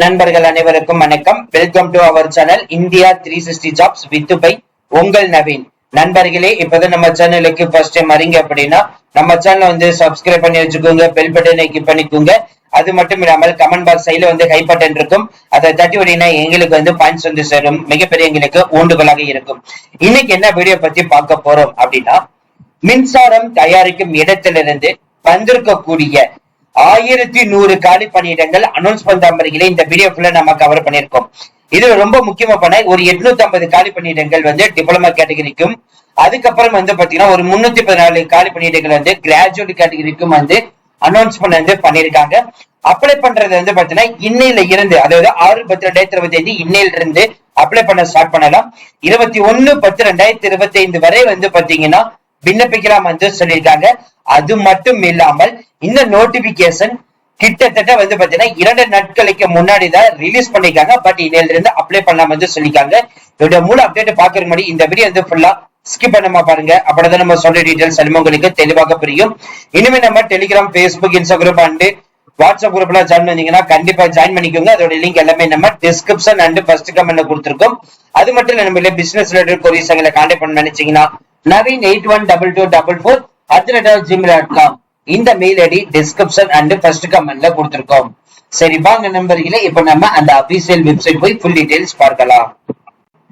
நண்பர்கள் அனைவருக்கும் வணக்கம். Welcome to our channel India three sixty jobs with by உங்கள் நவீன். நண்பர்களே இப்பதான் நம்ம சேனலுக்கு ஃபர்ஸ்ட் டைம் வரீங்க அப்படின்னா நம்ம சேனல் வந்து சப்ஸ்கிரைப் பண்ணி வச்சுக்கோங்க பெல் பட்டனை கிளிக் பண்ணிக்கோங்க. அது மட்டும் இல்லாமல் கமெண்ட் பாக்ஸ் சைடுல வந்து ஹை பட்டன் இருக்கும். அதை தட்டி விட்டீங்கன்னா எங்களுக்கு வந்து பாயிண்ட்ஸ் வந்து சேரும். மிகப்பெரிய எங்களுக்கு ஊண்டுகோலாக இருக்கும். இன்னைக்கு என்ன வீடியோ பத்தி பார்க்க போறோம் அப்படின்னா மின்சாரம் தயாரிக்கும் இடத்திலிருந்து வந்திருக்கக்கூடிய ஆயிரத்தி நூறு காலி பணியிடங்கள் அனௌன்ஸ் பண்றாமர்களே இந்த வீடியோ ஃபுல்லா நம்ம கவர் பண்ணிருக்கோம் இது ரொம்ப முக்கியமா பண்ண ஒரு எட்நூத்தி ஐம்பது காலி பணியிடங்கள் வந்து டிப்ளமா கேட்டகரிக்கும் அதுக்கப்புறம் வந்து பாத்தீங்கன்னா ஒரு முன்னூத்தி பதினாலு காலி பணியிடங்கள் வந்து கிராஜுவேட் கேட்டகரிக்கும் வந்து அனௌன்ஸ் வந்து பண்ணிருக்காங்க அப்ளை பண்றது வந்து பாத்தீங்கன்னா இன்னையில இருந்து அதாவது ஆறு பத்து ரெண்டாயிரத்தி இருபத்தி ஐந்து இன்னையில இருந்து அப்ளை பண்ண ஸ்டார்ட் பண்ணலாம். இருபத்தி ஒண்ணு பத்து ரெண்டாயிரத்தி இருபத்தி ஐந்து வரை வந்து பாத்தீங்கன்னா விண்ணப்பிக்கலாம் வந்து சொல்லியிருக்காங்க. அது மட்டும் இல்லாமல் இந்த நோட்டிபிகேஷன் கிட்டத்தட்ட வந்து பாத்தீங்கன்னா இரண்டு நாட்களுக்கு முன்னாடி தான் ரிலீஸ் பண்ணிருக்காங்க பட் இன்னையில இருந்து அப்ளை பண்ணலாம் வந்து சொல்லிருக்காங்க இதோட மூல அப்டேட் பாக்குற முன்னாடி இந்த வீடியோ வந்து ஃபுல்லா ஸ்கிப் பண்ணாம பாருங்க. அப்படிதான் நம்ம சொல்ற டீடைல்ஸ் எல்லாமே உங்களுக்கு தெளிவாக புரியும். இனிமே நம்ம Telegram Facebook Instagram and WhatsApp குரூப்ல ஜாயின் பண்ணீங்கன்னா கண்டிப்பா ஜாயின் பண்ணிக்கோங்க. அதோட லிங்க் எல்லாமே நம்ம டிஸ்கிரிப்ஷன் அண்ட் ஃபர்ஸ்ட் கமெண்ட்ல கொடுத்துருக்கோம். அது மட்டும் இல்ல நம்ம பிசினஸ் ரிலேட்டட் கொரிஸ் எங்களை கான்டாக்ட் பண்ண நினைச்சீங்கன்னா Naveen eight one double two double four at Gmail dot com இந்த mail ID description and first கமெண்ட்ல கொடுத்துருக்கோம். சரி வாங்க நண்பர்களே இப்ப நம்ம அந்த அபிஷியல் வெப்சைட் போய் ஃபுல் டீடைல்ஸ் பார்க்கலாம்.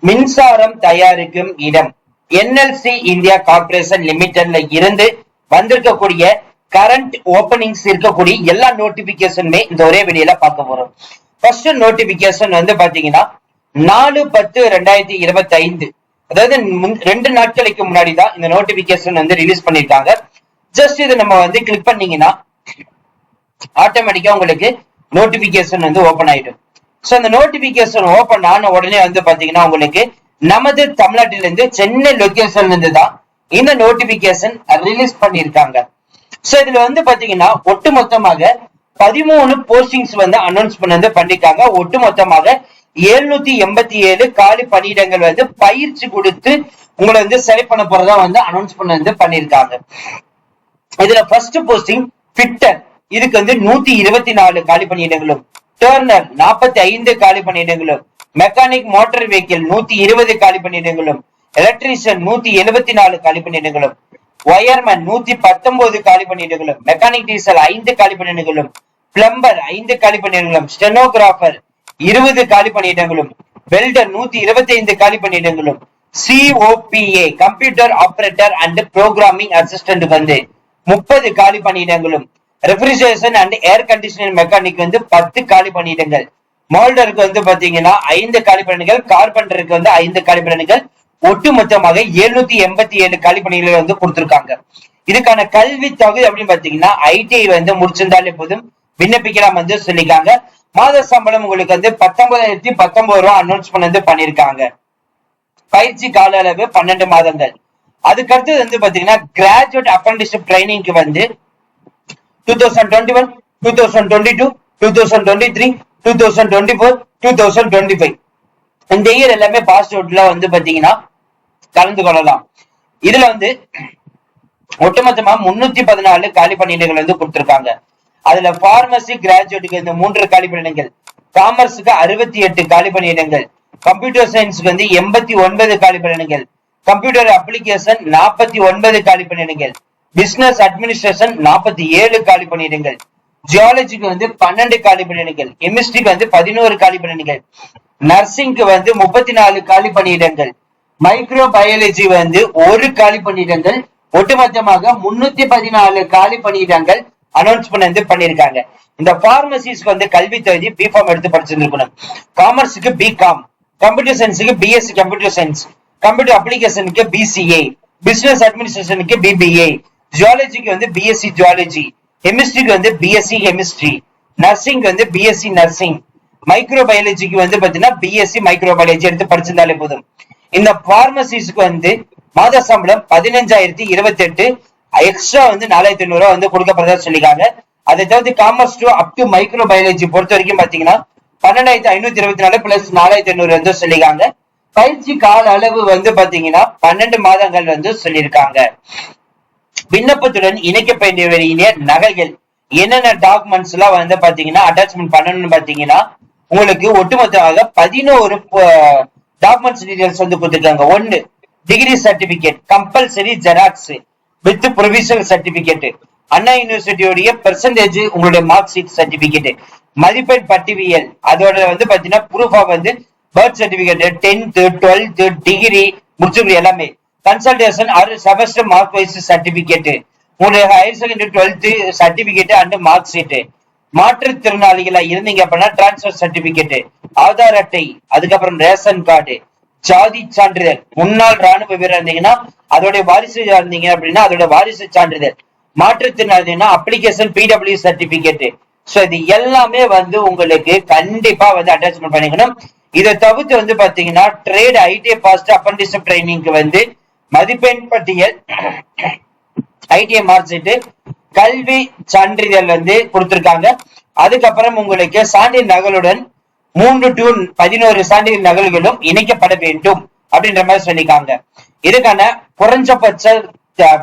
மின்சாரம் தயாரிக்கும் இடம். என்எல்சி இந்தியா கார்பரேஷன் லிமிடெட்ல இருந்து வந்திருக்கக்கூடிய கரண்ட் ஓபனிங்ஸ் இருக்கக்கூடிய எல்லா நோட்டிபிகேஷனுமே இந்த ஒரே வெளியில பார்க்க போறோம். ஃபர்ஸ்ட் நோட்டிபிகேஷன் வந்து பாத்தீங்கன்னா நாலு பத்து ரெண்டாயிரத்தி இருபத்தி ஐந்து அதாவது ரெண்டு நாட்களுக்கு முன்னாடி தான் இந்த நோட்டிபிகேஷன் வந்து ரிலீஸ் பண்ணிருக்காங்க. ஜஸ்ட் இது நம்ம வந்து கிளிக் பண்ணீங்கன்னா ஆட்டோமேட்டிக்கா உங்களுக்கு நோட்டிபிகேஷன் வந்து ஓபன் ஆயிடும். சோ அந்த நோட்டிபிகேஷன் ஓபன் ஆன உடனே வந்து பாத்தீங்கன்னா உங்களுக்கு நமது தமிழ்நாட்டில இருந்து சென்னை லொகேஷன்ல இருந்து தான் இந்த நோட்டிபிகேஷன் ரிலீஸ் பண்ணிருக்காங்க. சோ இதுல வந்து பாத்தீங்கன்னா ஒட்டு மொத்தமாக பதிமூணு போஸ்டிங்ஸ் வந்து அனௌன்ஸ் பண்ணி பண்ணிருக்காங்க. ஒட்டுமொத்தமாக எழுநூத்தி எண்பத்தி ஏழு காலி பணியிடங்கள் வந்து பயிற்சி கொடுத்து உங்களை வந்து செலக்ட் பண்ண போறதா வந்து அனௌன்ஸ் பண்ண வந்து பண்ணிருக்காங்க இதுல ஃபர்ஸ்ட் போஸ்டிங் ஃபிட்டர் இதுக்கு வந்து நூத்தி இருபத்தி நாலு காலி பணியிடங்களும். டேர்னர் நாற்பத்தி ஐந்து காலி பணியிடங்களும். மெக்கானிக் மோட்டார் வெஹிக்கிள் நூத்தி இருபது காலி பணியிடங்களும். எலக்ட்ரீஷியன் நூத்தி எழுபத்தி நாலு காலி பணியிடங்களும். ஒயர்மேன் நூத்தி பத்தொன்பது காலி பணியிடங்களும். மெக்கானிக் டீசல் ஐந்து காலி பணியிடங்களும். பிளம்பர் ஐந்து காலி பணியிடங்களும். ஸ்டெனோகிராஃபர் இருபது காலி பணியிடங்களும் வெல்டர் நூத்தி இருபத்தி ஐந்து காலி பணியிடங்களும் COPA computer operator and programming assistant வந்து முப்பது காலி பணியிடங்களும் refrigeration and air conditioning mechanic வந்து பத்து காலி பணியிடங்கள் மோல்டருக்கு வந்து பாத்தீங்கன்னா ஐந்து காலி பணிகள் கார்பெண்டருக்கு வந்து ஐந்து காலி பணிகள் ஒட்டுமொத்தமாக எழுநூத்தி எண்பத்தி ஏழு காலி பணிகளை வந்து கொடுத்திருக்காங்க. இதுக்கான கல்வி தகுதி அப்படின்னு பாத்தீங்கன்னா ஐடிஐ வந்து முடிச்சிருந்தாலே போதும். விண்ணப்பிக்கலாம் வந்து சொல்லிருக்காங்க மாத சம்பளம் உங்களுக்கு வந்து பத்தொன்பதாயிரத்தி பத்தொன்பது ரூபா அனௌன்ஸ் வந்து பண்ணிருக்காங்க பயிற்சி கால அளவு பன்னெண்டு மாதங்கள். அதுக்கு அடுத்தது வந்து பாத்தீங்கன்னா கிராஜுவேட் அப்ரண்டிஸ்ஷிப் ட்ரைனிங்க்கு வந்து two thousand twenty one two thousand twenty two two thousand twenty three two thousand twenty four two thousand twenty five இந்த இயர் எல்லாமே பாஸ் அவுட்ல வந்து பாத்தீங்கன்னா கலந்து கொள்ளலாம். இதுல வந்து ஒட்டுமொத்தமா முன்னூத்தி பதினாலு காலி பணியிடங்கள் வந்து கொடுத்திருக்காங்க. அதுல பார்மசி கிராஜுவேட்டுக்கு இந்த மூன்று காலி பணியிடங்கள் காமர்ஸுக்கு அறுபத்தி எட்டு காலி பணியிடங்கள் கம்ப்யூட்டர் சயின்ஸுக்கு வந்து எண்பத்தி ஒன்பது காலி பணியிடங்கள் கம்ப்யூட்டர் அப்ளிகேஷன் நாற்பத்தி ஒன்பது காலி பணியிடங்கள் பிசினஸ் அட்மினிஸ்ட்ரேஷன் நாற்பத்தி ஏழு காலி பணியிடங்கள் ஜியாலஜிக்கு வந்து பன்னெண்டு காலி பணியிடங்கள் கெமிஸ்ட்ரிக்கு வந்து பதினோரு காலி பணியிடங்கள் நர்சிங்க்கு வந்து முப்பத்தி நாலு காலி பணியிடங்கள் மைக்ரோ பயாலஜி வந்து ஒரு காலி பணியிடங்கள் ஒட்டுமொத்தமாக முன்னூத்தி பதினாலு காலி பணியிடங்கள் அனௌன்ஸ் வந்து பண்ணிருக்காங்க இந்த பார்மசிஸ்க்கு வந்து கல்வி தகுதி பிஃபார்ம் எடுத்து படிச்சிருக்கணும் காமர்ஸுக்கு பிகாம் கம்ப்யூட்டர் சயின்ஸுக்கு பிஎஸ்சி கம்ப்யூட்டர் சயின்ஸ் கம்ப்யூட்டர் அப்ளிகேஷனுக்கு பிசிஏ பிசினஸ் அட்மினிஸ்ட்ரேஷனுக்கு பிபிஏ ஜுவாலஜிக்கு வந்து பிஎஸ்சி ஜுவாலஜி கெமிஸ்ட்ரிக்கு வந்து பிஎஸ்சி கெமிஸ்ட்ரி நர்சிங் வந்து பிஎஸ்சி நர்சிங் மைக்ரோபயாலஜிக்கு வந்து பாத்தீங்கன்னா பிஎஸ்சி மைக்ரோபயாலஜி எடுத்து படிச்சிருந்தாலே போதும். இந்த பார்மசிஸ்க்கு வந்து மாத சம்பளம் பதினஞ்சாயிரத்தி இருபத்தி எட்டு எக்ஸ்ட்ரா வந்து நாலாயிரத்தி ஐநூறு வந்து கொடுக்கப்படுறதா சொல்லிருக்காங்க அதை தவிர்த்து commerce to up to micro biology வரைக்கும் பாத்தீங்கன்னா பன்னெண்டாயிரத்தி ஐநூத்தி இருபத்தி நாலு பிளஸ் நாலாயிரத்தி ஐநூறு வந்து சொல்லிருக்காங்க பயிற்சி கால அளவு வந்து பாத்தீங்கன்னா பன்னெண்டு மாதங்கள் வந்து சொல்லியிருக்காங்க. விண்ணப்பத்துடன் இணைக்க வேண்டிய நகைகள் என்னென்ன டாக்குமெண்ட்ஸ் எல்லாம் வந்து பாத்தீங்கன்னா அட்டாச்மெண்ட் பண்ணணும்னு பாத்தீங்கன்னா உங்களுக்கு ஒட்டுமொத்தமாக பதினோரு டாக்குமெண்ட்ஸ் டீடைல்ஸ் வந்து கொடுத்துருக்காங்க. ஒன்னு degree certificate compulsory xerox with provisional certificate Anna யூனிவர்சிட்டியோடைய percentage உங்களுடைய மார்க் ஷீட் சர்டிபிகேட் மதிப்பெண் பட்டிவியல் அதோட வந்து பாத்தீங்கன்னா ப்ரூஃப் வந்து birth certificate tenth twelfth degree முடிச்சு எல்லாமே. கன்சல்டேஷன் ஆறு செமஸ்டர் மார்க் வைஸ் சர்டிபிகேட் உங்களுடைய higher secondary twelfth certificate and mark sheet மாற்றுத்திறனாளிகளா இருந்தீங்க அப்படின்னா டிரான்ஸ்பர் சர்டிபிகேட் ஆதார் அட்டை அதுக்கப்புறம் ரேஷன் கார்டு ஜாதி சான்றிதழ். முன்னாள் ராணுவ வீரர் இருந்தீங்கன்னா அதோட வாரிசு இருந்தீங்க அப்படின்னா அதோட வாரிசு சான்றிதழ். மாற்றுத்திறனாளினா அப்ளிகேஷன் பிடபிள்யூ சர்டிபிகேட் ஸோ இது எல்லாமே வந்து உங்களுக்கு கண்டிப்பா வந்து அட்டாச்மெண்ட் பண்ணிக்கணும். இதை தவிர்த்து வந்து பாத்தீங்கன்னா ட்ரேட் ஐடி பாஸ்ட் அப்ரண்டிஸ்ஷிப் ட்ரைனிங்க்கு வந்து மதிப்பெண் பட்டியல் ஐடிஐ மார்க் ஷீட் கல்வி சான்றிதழ் வந்து கொடுத்திருக்காங்க. அதுக்கப்புறம் உங்களுக்கு சான்றிதழ் நகலுடன் மூன்று டு பதினோரு சான்றிதழ் நகல்களும் இணைக்கப்பட வேண்டும் அப்படின்ற மாதிரி சொல்லியிருக்காங்க. இதுக்கான குறைஞ்சபட்ச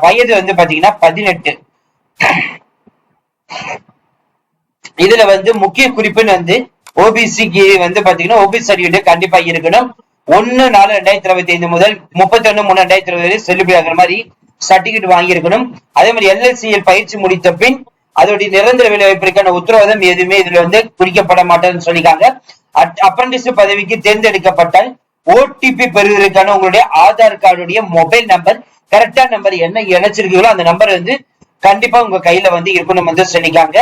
வயது வந்து பாத்தீங்கன்னா பதினெட்டு. இதுல வந்து முக்கிய குறிப்புன்னு வந்து ஓபிசிக்கு வந்து பாத்தீங்கன்னா ஓபிசி சர்டிபிகேட் கண்டிப்பா இருக்கணும். ஒன்னு நாலு ரெண்டாயிரத்தி இருபத்தி ஐந்து முதல் முப்பத்தி ஒண்ணு மூணு ரெண்டாயிரத்தி இருபது வரை செல்லுபடி ஆகிற மாதிரி சர்டிபிகேட் வாங்கியிருக்கணும். அதே மாதிரி எல்எல்சிஎல் பயிற்சி முடித்த பின் அதோடைய நிரந்தர வேலைவாய்ப்பிற்கான உத்தரவாதம் எதுவுமே இதுல வந்து குறிக்கப்பட மாட்டேன்னு சொல்லிக்காங்க அப்ரண்டிஸ் பதவிக்கு தேர்ந்தெடுக்கப்பட்டால் ஓடிபி பெறுவதற்கான உங்களுடைய ஆதார் கார்டுடைய மொபைல் நம்பர் கரெக்டா நம்பர் என்ன இணைச்சிருக்கீங்களோ அந்த நம்பர் வந்து கண்டிப்பா உங்க கையில வந்து இருக்கணும் வந்து சொல்லிக்காங்க.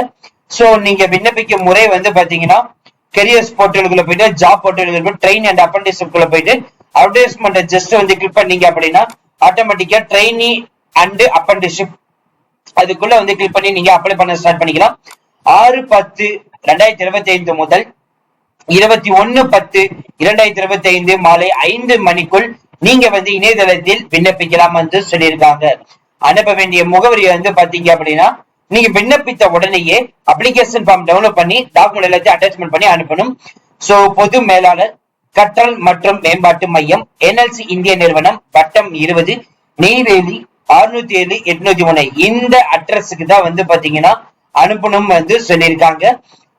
சோ நீங்க விண்ணப்பிக்கும் முறை வந்து பாத்தீங்கன்னா கெரியர்ஸ் போர்ட்டலுக்குள்ள போயிட்டு ஜாப் போர்ட்டலுக்கு போய் ட்ரெயின் அண்ட் அப்ரண்டிஸ்க்குள்ள போயிட்டு அட்வர்டைஸ்மெண்ட் ஜஸ்ட் வந்து கிளிக் பண்ணீங்க அப்படின்னா ஆட்டோமேட்டிக்கா ட்ரெயினி அண்ட் அப்ரண்டிஸ்ஷிப் அதுக்குள்ள வந்து கிளிக் பண்ணி நீங்க அப்ளை பண்ண ஸ்டார்ட் பண்ணிக்கலாம். ஆறு பத்து ரெண்டாயிரத்தி இருபத்தி ஐந்து முதல் இருபத்தி ஒன்னு பத்து இரண்டாயிரத்தி இருபத்தி ஐந்து மாலை ஐந்து மணிக்குள் நீங்க வந்து இணையதளத்தில் விண்ணப்பிக்கலாம் என்று சொல்லியிருக்காங்க. அனுப்ப வேண்டிய முகவரி வந்து பாத்தீங்க அப்படின்னா நீங்க விண்ணப்பித்த உடனேயே அப்ளிகேஷன் ஃபார்ம் டவுன்லோட் பண்ணி டாக்குமெண்ட் எல்லாத்தையும் அட்டாச்மெண்ட் பண்ணி அனுப்பணும். சோ பொது மேலாளர் கற்றல் மற்றும் மேம்பாட்டு மையம் என்எல்சி இந்திய நிறுவனம் வட்டம் இருபது நெய்வேலி அறுநூத்தி ஏழு எட்நூத்தி ஒண்ணு இந்த அட்ரஸுக்கு தான் வந்து பாத்தீங்கன்னா அனுப்பணும் வந்து சொல்லியிருக்காங்க.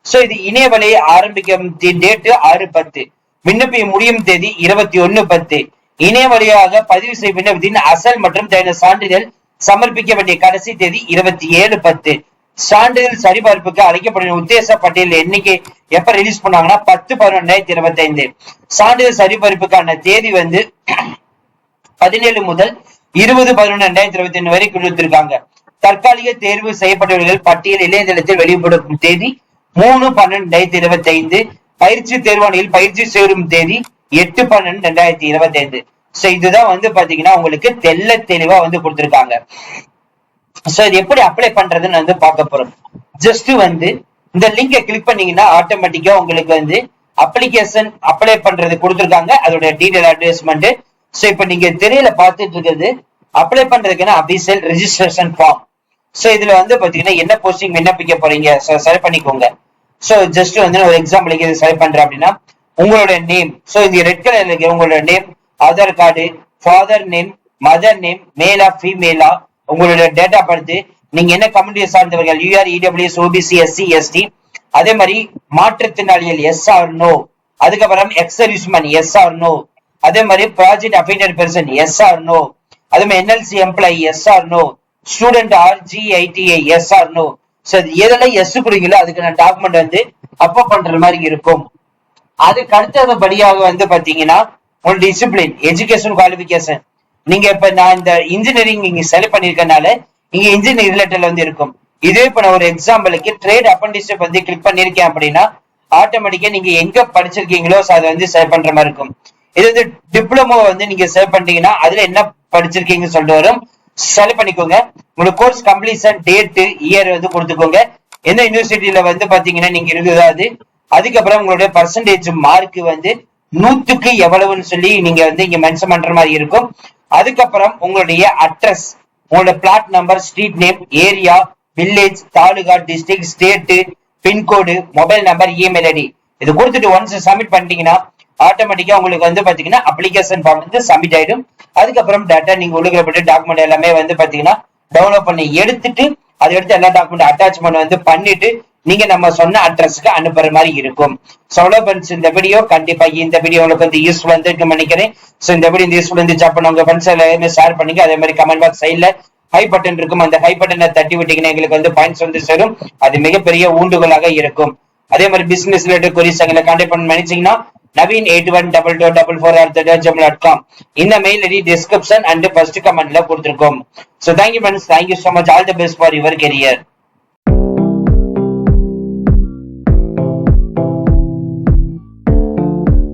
சோ இது இணையவழி ஆரம்பிக்கும் டேட்டு ஆறு பத்து. விண்ணப்பிக்க முடியும் தேதி இருபத்தி ஒன்னு பத்து. இணைய வழியாக பதிவு செய்ய விண்ணப்பத்தின் அசல் மற்றும் தேவையான சான்றிதழ் சமர்ப்பிக்க வேண்டிய கடைசி தேதி இருபத்தி ஏழு பத்து. சான்றிதழ் சரிபார்ப்புக்கு அழைக்கப்படும் உத்தேச பட்டியல் எண்ணிக்கை எப்ப ரிலீஸ் பண்ணாங்கன்னா பத்து பதினொன்றாயிரத்தி இருபத்தி ஐந்து சான்றிதழ் சரிபார்ப்புக்கான தேதி வந்து பதினேழு முதல் இருபது பதினொன்று ரெண்டாயிரத்தி இருபத்தி ஒன்று வரை கொடுத்திருக்காங்க. தற்காலிக தேர்வு செய்யப்பட்டவர்கள் பட்டியல் இணையதளத்தில் வெளிப்படும் தேதி மூணு பன்னெண்டு ரெண்டாயிரத்தி இருபத்தி ஐந்து பயிற்சி தேர்வாணையில் பயிற்சி சேரும் தேதி எட்டு பன்னெண்டு ரெண்டாயிரத்தி இருபத்தி ஐந்து சோ இதுதான் வந்து பாத்தீங்கன்னா உங்களுக்கு தெள்ள தெளிவா வந்து கொடுத்திருக்காங்க. சோ இது எப்படி அப்ளை பண்றதுன்னு வந்து பார்க்க போறோம். ஜஸ்ட் வந்து இந்த லிங்கை கிளிக் பண்ணீங்கன்னா ஆட்டோமேட்டிக்கா உங்களுக்கு வந்து அப்ளிகேஷன் அப்ளை பண்றது கொடுத்துருக்காங்க. அதோட டீடைல் அட்வர்டைஸ்மெண்ட் சோ இப்ப நீங்க திரையில பார்த்துட்டு இருக்கிறது அப்ளை பண்றதுக்குன்னா அபிஷியல் ரெஜிஸ்ட்ரேஷன் ஃபார்ம் சோ இதுல வந்து பாத்தீங்கன்னா என்ன போஸ்டிங் விண்ணப்பிக்க போறீங்க? செலக்ட் பண்ணிக்கோங்க. சோ ஜஸ்ட் வந்து நான் ஒரு எக்ஸாம்பிளுக்கு இது செலக்ட் பண்றேன் அப்படின்னா உங்களோட நேம் சோ இந்த ரெட் கலர்ல இருக்கு உங்களோட name Aadhaar card father name mother name மேலா ஃபீமேலா உங்களோட டேட் ஆஃப் பர்த் நீங்க என்ன கம்யூனிட்டியை சார்ந்தவர்கள் UR EWS OBC SC ST அதே மாதிரி மாற்றுத்திறனாளிகள் எஸ் ஆர் நோ அதுக்கப்புறம் ex serviceman yes or no அதே மாதிரி project affected person yes or no அதே மாதிரி NLC employee yes or no student or GITI yes or no so எதெல்லாம் yes கொடுக்கல அதுக்கான டாக்குமெண்ட் வந்து அப்ப பண்ற மாதிரி இருக்கும். அதுக்கு அடுத்தபடியாக வந்து பாத்தீங்கன்னா ஒரு டிசிப்ளின் எஜுகேஷன் குவாலிபிகேஷன் நீங்க இப்ப நான் இந்த இன்ஜினியரிங் நீங்க செலக்ட் பண்ணிருக்கனால இங்க இன்ஜினியரிங் ரிலேட்டட்ல வந்து இருக்கும். இதே இப்ப நான் ஒரு எக்ஸாம்பிளுக்கு ட்ரேட் அப்ரண்டிஸ்ஷிப் வந்து கிளிக் பண்ணிருக்கேன் அப்படின்னா ஆட்டோமேட்டிக்கா நீங்க எங்க படிச்சிருக்கீங்களோ அதை வந்து சேவ் பண்ற மாதிரி இருக்கும். இது வந்து டிப்ளமோ வந்து நீங்க சேவ் பண்ணிட்டீங்கன்னா அதுல என்ன படிச்சிருக்கீங்கன்னு சொல்லிட்டு வரும். செலக்ட் பண்ணிக்கோங்க. உங்களோட கோர்ஸ் கம்ப்ளீஷன் டேட்டு இயர் வந்து கொடுத்துக்கோங்க. எந்த யூனிவர்சிட்டியில வந்து பாத்தீங்கன்னா நீங்க இருக்குதோ அதுக்கப்புறம் உங்களுடைய பர்சன்டேஜ் மார்க் வந்து நூத்துக்கு எவ்வளவுன்னு சொல்லி நீங்க வந்து இங்க மென்ஷன் பண்ற மாதிரி இருக்கும். அதுக்கப்புறம் உங்களுடைய அட்ரஸ் உங்களோட flat number street name area village taluka district state pincode mobile number email ID இது கொடுத்துட்டு ஒன்ஸ் சப்மிட் பண்ணிட்டீங்கன்னா ஆட்டோமேட்டிக்கா உங்களுக்கு வந்து பாத்தீங்கன்னா அப்ளிகேஷன் ஃபார்ம் வந்து சப்மிட் ஆயிடும். அதுக்கப்புறம் டேட்டா நீங்க ஒழுங்கப்பட்ட டாக்குமெண்ட் எல்லாமே வந்து பாத்தீங்கன்னா டவுன்லோட் பண்ணி எடுத்துட்டு அதை எடுத்து எல்லா டாக்குமெண்ட் அட்டாச்மெண்ட் வந்து பண்ணிட்டு நீங்க நம்ம சொன்ன அட்ரஸ்க்கு அனுப்புற மாதிரி இருக்கும். சோலோ ஃப்ரெண்ட்ஸ் இந்த வீடியோ கண்டிப்பா இந்த வீடியோ உங்களுக்கு வந்து யூஸ்ஃபுல் வந்து நினைக்கிறேன். சோ இந்த வீடியோ இந்த யூஸ்ஃபுல் இருந்துச்சு ஜாப் உங்க ஃப்ரெண்ட்ஸ் எல்லாருமே ஷேர் பண்ணுங்க. அதே மாதிரி கமெண்ட் பாக்ஸ் சைட்ல ஹை பட்டன் இருக்கும். அந்த ஹை பட்டனை தட்டி விட்டீங்கன்னா எங்களுக்கு வந்து பாயிண்ட்ஸ் வந்து சேரும். அது மிகப்பெரிய ஊண்டுகோலாக இருக்கும். அதே மாதிரி பிசினஸ் ரிலேட்டட் கொரிஸ் எங்களை கான்டாக்ட் பண்ணி நினைச்சீங்கன்னா Naveen eight one double two double four or dot com இந்த mail ID description and first கமெண்ட்ல கொடுத்துருக்கோம். So thank you friends thank you so much all the best for your career